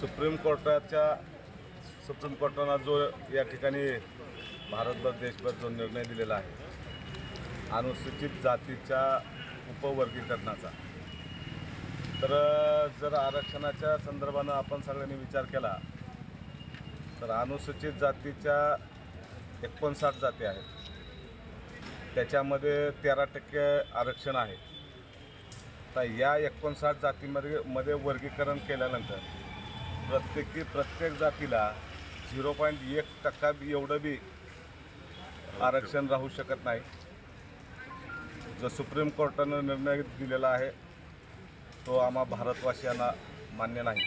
Supreme कोर्टाच्या supreme कोर्टानं जो या ठिकाणी भारतभर देशभर जो निर्णय दिलेला आहे अनुसूचित जातीच्या उपवर्गीकरणाचा. तर जर आरक्षणाच्या संदर्भानं आपण सगळ्यांनी विचार केला तर अनुसूचित जातीच्या एकोणसाठ जाती आहेत. त्याच्यामध्ये तेरा टक्के आरक्षण आहे. तर या एकोणसाठ जातीमध्ये मध्ये वर्गीकरण केल्यानंतर प्रत्येकी प्रत्येक जातीला झिरो पॉईंट एक टक्का बी एवढं बी आरक्षण राहू शकत नाही. जो सुप्रीम कोर्टानं निर्णय दिलेला आहे तो आम्हा भारतवासियांना मान्य नाही.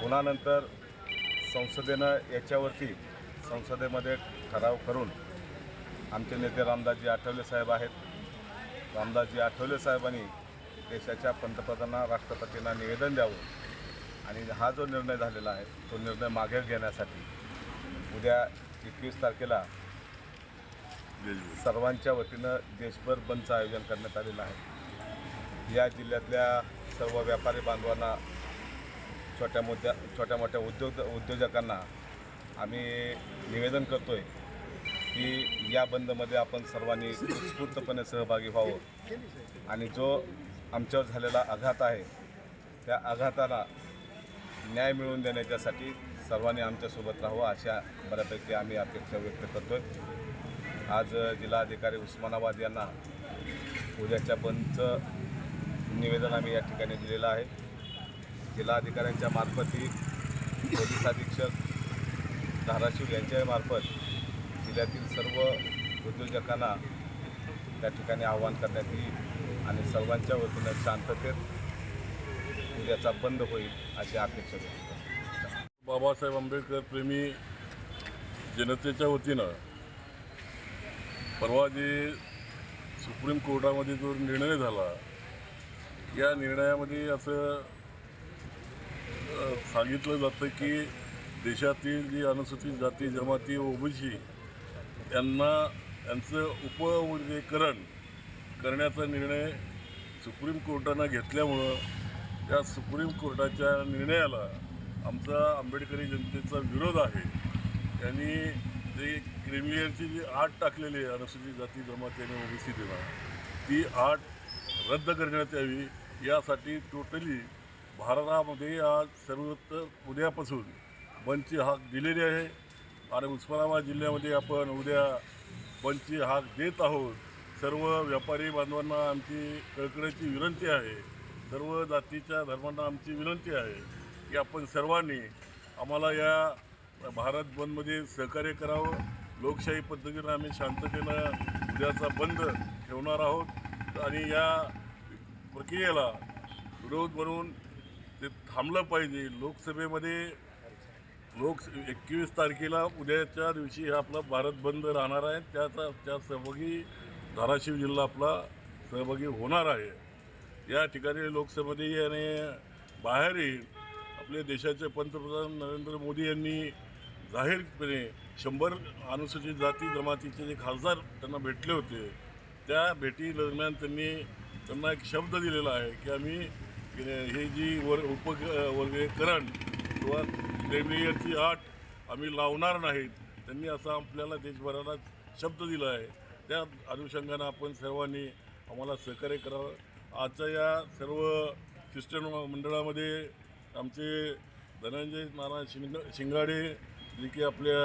पुन्हा नंतर संसदेनं याच्यावरती संसदेमध्ये ठराव करून आमचे नेते रामदासजी आठवले साहेब आहेत. रामदासजी आठवले साहेबांनी देशाच्या पंतप्रधानांना राष्ट्रपतींना निवेदन द्यावं. आणि हा जो निर्णय झालेला आहे तो निर्णय मागे घेण्यासाठी उद्या एकवीस तारखेला सर्वांच्या वतीनं देशभर बंदचं आयोजन करण्यात आलेलं आहे. या जिल्ह्यातल्या सर्व व्यापारी बांधवांना छोट्या मोठ्या छोट्या मोठ्या उद्योग उद्योजकांना आम्ही निवेदन करतो आहे की या बंदमध्ये आपण सर्वांनी उत्स्फूर्तपणे सहभागी व्हावं. आणि जो आमच्यावर झालेला आघात आहे त्या आघाताला न्याय मिळवून देण्याच्यासाठी सर्वांनी आमच्यासोबत राहावं अशा बऱ्यापैकी आम्ही अपेक्षा व्यक्त करतो आहे आज जिल्हाधिकारी उस्मानाबाद यांना उद्याच्या बंदचं निवेदन आम्ही या ठिकाणी दिलेलं आहे. जिल्हाधिकाऱ्यांच्या मार्फतही पोलीस अधीक्षक धाराशिव यांच्यामार्फत जिल्ह्यातील सर्व उद्योजकांना त्या ठिकाणी आवाहन करण्यात येईल आणि सर्वांच्या वतीनं शांततेत उद्याचा बंद होईल अशी अपेक्षा व्यक्त बाबासाहेब आंबेडकर प्रेमी जनतेच्या वतीनं परवा जे सुप्रीम कोर्टामध्ये जो निर्णय झाला या निर्णयामध्ये असं सांगितलं जातं की देशातील जी अनुसूचित जाती जमाती ओबीसी यांना यांचं उपवर्गीकरण करण्याचा निर्णय सुप्रीम कोर्टानं घेतल्यामुळं त्या सुप्रीम कोर्टाच्या निर्णयाला आमचा आंबेडकरी जनतेचा विरोध आहे. त्यांनी जे क्रिमिलियरची जी आठ टाकलेली आहे अनुसूचित जाती जमाती आणि ओबीसी ती आठ रद्द करण्यात यावी. यासाठी टोटली भारतामध्ये आज सर्वत्र उद्यापासून बंदची हाक दिलेली आहे. आणि उस्मानाबाद जिल्ह्यामध्ये आपण उद्या बंदची हाक देत आहोत. सर्व व्यापारी बांधवांना आमची कळकळीची विनंती आहे. सर्व जातीच्या धर्मांना आमची विनंती आहे की आपण सर्वांनी आम्हाला या भारत बंदमध्ये सहकार्य करावं. लोकशाही पद्धतीनं आम्ही शांततेनं उद्याचा बंद ठेवणार आहोत. आणि या प्रक्रियेला विरोध म्हणून ते थांबलं पाहिजे. लोकसभेमध्ये लोक एकवीस तारखेला उद्याच्या दिवशी हा आपला भारत बंद राहणार आहे. त्याचा त्या सहभागी धाराशिव जिल्हा आपला सहभागी होणार आहे. या ठिकाणी लोकसभेतही आणि बाहेरही आपले देशाचे पंतप्रधान नरेंद्र मोदी यांनी जाहीरपणे शंभर अनुसूचित जाती जमातीचे जे खासदार त्यांना भेटले होते त्या भेटी दरम्यान त्यांनी त्यांना एक शब्द दिलेला आहे की आम्ही हे जी वर उप वर्गीकरण किंवा क्रेमिलियरची आठ आम्ही लावणार नाहीत त्यांनी असा आपल्याला देशभराला शब्द दिला आहे. त्या अनुषंगानं आपण सर्वांनी आम्हाला सहकार्य करावं. आजच्या या सर्व ख्रिश्चन मंडळामध्ये आमचे धनंजय नारायण शिंग शिंगाडे जे की आपल्या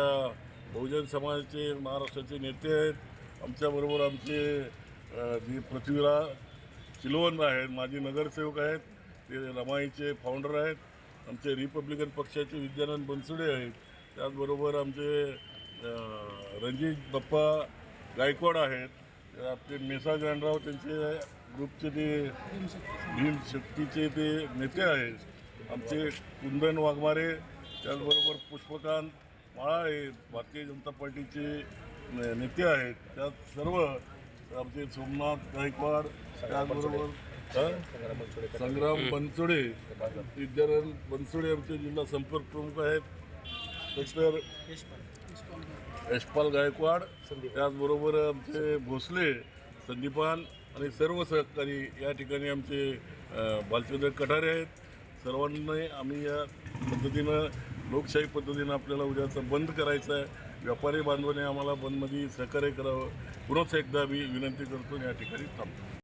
बहुजन समाजाचे महाराष्ट्राचे नेते आहेत आमच्याबरोबर आमचे जे पृथ्वीराज चिलवण आहेत माजी नगरसेवक आहेत ते रमाईचे फाउंडर आहेत आमचे रिपब्लिकन पक्षाचे विद्यानंद बनसुडे आहेत त्याचबरोबर आमचे रणजित बाप्पा गायकवाड आहेत आपले मेसा ग्रँडराव त्यांचे ग्रुपचे ते भीम शक्तीचे ते नेते आहेत. आमचे कुंदन वाघमारे त्याचबरोबर पुष्पकांत माळा आहेत. भारतीय जनता पार्टीचे ने- नेते आहेत. त्यात सर्व आमचे सोमनाथ गायकवाड त्याचबरोबर संग्राम बनसोडे विद्यारायण बनसोडे आमचे जिल्हा संपर्क प्रमुख आहेत. डॉक्टर यशपाल गायकवाड त्याचबरोबर आमचे भोसले संदीपान आणि सर्व सहकारी या ठिकाणी आमचे बालचंद्र भालचंद्र कठारे आहेत. सर्वांनी आम्ही या पद्धतीनं लोकशाही पद्धतीनं आपल्याला उद्याचं बंद करायचं आहे. व्यापारी बांधवांनी आम्हाला बंदमध्ये सहकार्य करावं. पुन्हा एकदा मी विनंती करतो या ठिकाणी थांबतो.